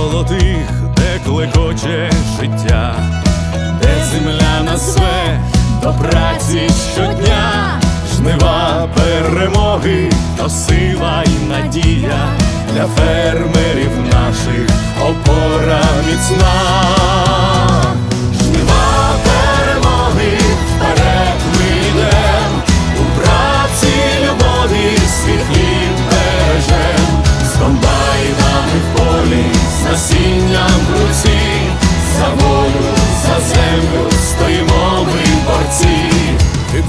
золотих, де клекоче життя, де земля насве до праці щодня, жнива перемоги, то сила і надія для фермерів наших опора міцна.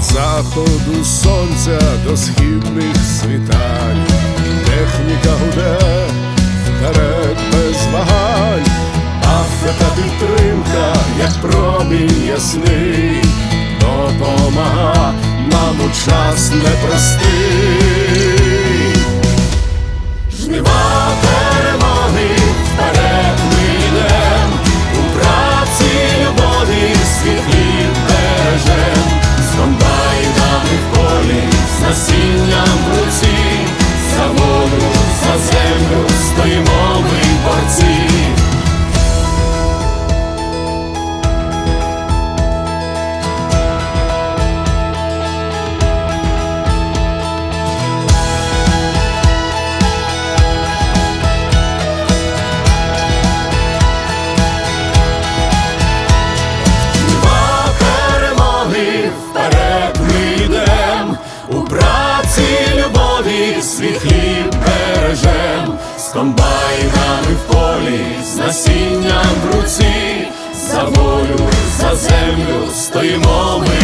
Заходу сонця до східних світань, техніка гуде вперед без вагань, Африка підтримка, як промінь ясний, допомага нам у час непростий. Любові свій хліб бережем, з комбайнами в полі, з насінням в руці, за волю, за землю стоїмо ми